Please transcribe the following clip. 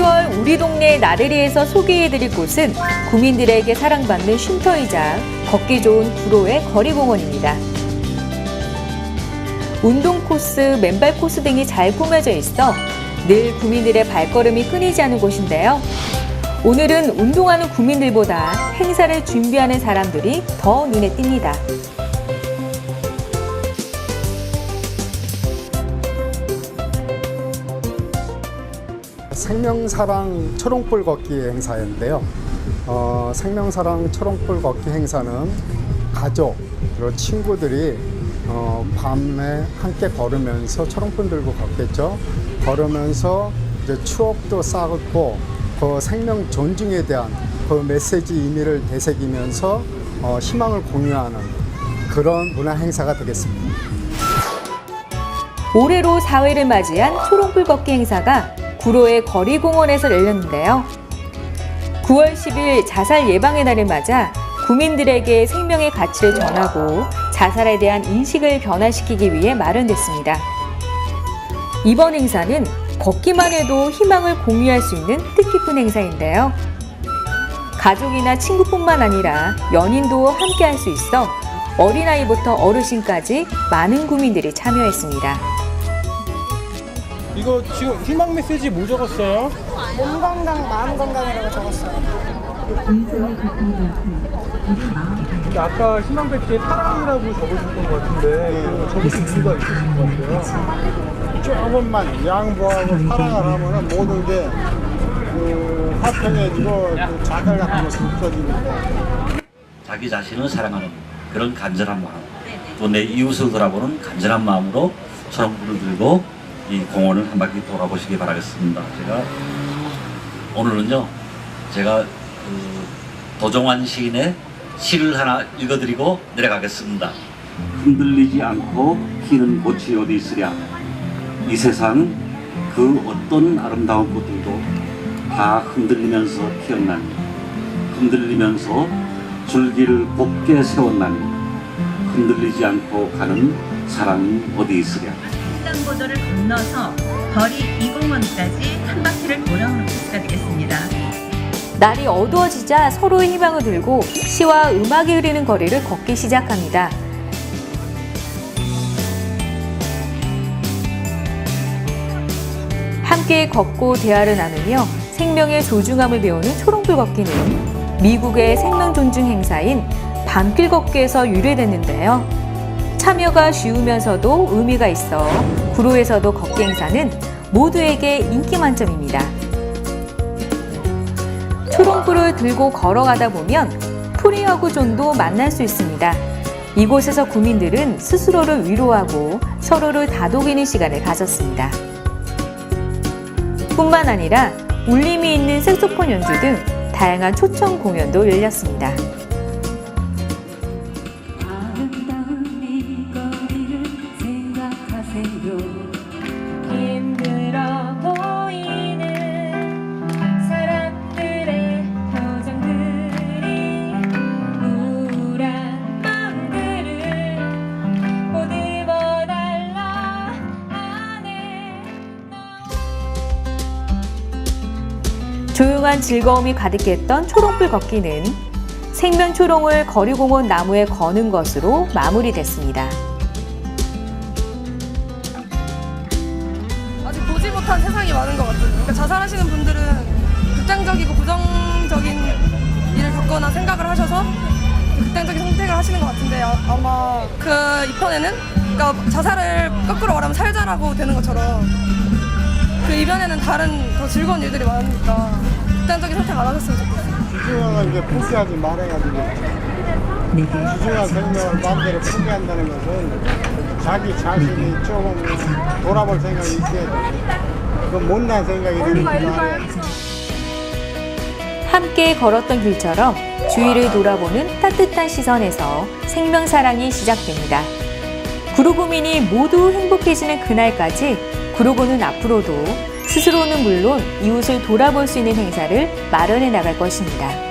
10월 우리 동네 나들이에서 소개해드릴 곳은 구민들에게 사랑받는 쉼터이자 걷기 좋은 구로의 거리공원입니다. 운동 코스, 맨발 코스 등이 잘 꾸며져 있어 늘 구민들의 발걸음이 끊이지 않는 곳인데요. 오늘은 운동하는 구민들보다 행사를 준비하는 사람들이 더 눈에 띕니다. 생명사랑 초롱불 걷기 행사인데요. 어, 생명사랑 초롱불 걷기 행사는 가족 그리고 친구들이 어, 밤에 함께 걸으면서 초롱불 들고 걷겠죠. 걸으면서 이제 추억도 쌓고 그 생명 존중에 대한 그 메시지 의미를 되새기면서 어, 희망을 공유하는 그런 문화 행사가 되겠습니다. 올해로 4회를 맞이한 초롱불 걷기 행사가 구로의 거리공원에서 열렸는데요. 9월 10일 자살 예방의 날을 맞아 구민들에게 생명의 가치를 전하고 자살에 대한 인식을 변화시키기 위해 마련됐습니다. 이번 행사는 걷기만 해도 희망을 공유할 수 있는 뜻깊은 행사인데요. 가족이나 친구뿐만 아니라 연인도 함께 할 수 있어 어린아이부터 어르신까지 많은 구민들이 참여했습니다. 이거 지금 희망 메시지 뭐 적었어요? 몸 건강, 마음 건강이라고 적었어요. 근데 아까 희망 백지에 사랑이라고 적으셨던 것 같은데 그 적으신 이유가 있으신 것 같아요? 조금만 양보하고 사랑을 하면은 모든 게 그 화평해지고 그 자갈 같은 것이 없어지니까. 자기 자신을 사랑하는 그런 간절한 마음 또 내 이웃을 돌아보는 간절한 마음으로 초롱불을 들고 이 공원을 한 바퀴 돌아보시기 바라겠습니다. 제가 오늘은요 제가 그 도종환 시인의 시를 하나 읽어드리고 내려가겠습니다. 흔들리지 않고 피는 꽃이 어디 있으랴 이 세상 그 어떤 아름다운 꽃들도 다 흔들리면서 피었나니 흔들리면서 줄기를 곱게 세웠나니 흔들리지 않고 가는 사랑이 어디 있으랴 횡단보도를 건너서 거리 이공원까지 한 바퀴를 돌아오는 코스가 되겠습니다. 날이 어두워지자 서로의 희망을 들고 시와 음악이 흐르는 거리를 걷기 시작합니다. 함께 걷고 대화를 나누며 생명의 소중함을 배우는 초롱불 걷기는 미국의 생명 존중 행사인 밤길 걷기에서 유래됐는데요. 참여가 쉬우면서도 의미가 있어 구로에서도 걷기 행사는 모두에게 인기 만점입니다. 초롱불을 들고 걸어가다 보면 프리하고 존도 만날 수 있습니다. 이곳에서 구민들은 스스로를 위로하고 서로를 다독이는 시간을 가졌습니다. 뿐만 아니라 울림이 있는 색소폰 연주 등 다양한 초청 공연도 열렸습니다. 조용한 즐거움이 가득했던 초롱불 걷기는 생명 초롱을 거리공원 나무에 거는 것으로 마무리됐습니다. 못한 세상이 많은 것 같아요. 그러니까 자살하시는 분들은 극단적이고 부정적인 일을 겪거나 생각을 하셔서 극단적인 선택을 하시는 것 같은데 아, 아마 그 이편에는 그러니까 자살을 거꾸로 말하면 살자라고 되는 것처럼 그 이변에는 다른 더 즐거운 일들이 많으니까 극단적인 선택 안 하셨으면 좋겠어요. 주중을 이제 포기하지 말아가지고 주중한 생명을 마음대로 포기한다는 것은 자기 자신이 조금 돌아볼 생각이 있어야 돼. 그건 못난 생각이 드는. 함께 걸었던 길처럼 주위를 돌아보는 따뜻한 시선에서 생명 사랑이 시작됩니다. 구로구민이 모두 행복해지는 그날까지 구로구는 앞으로도 스스로는 물론 이웃을 돌아볼 수 있는 행사를 마련해 나갈 것입니다.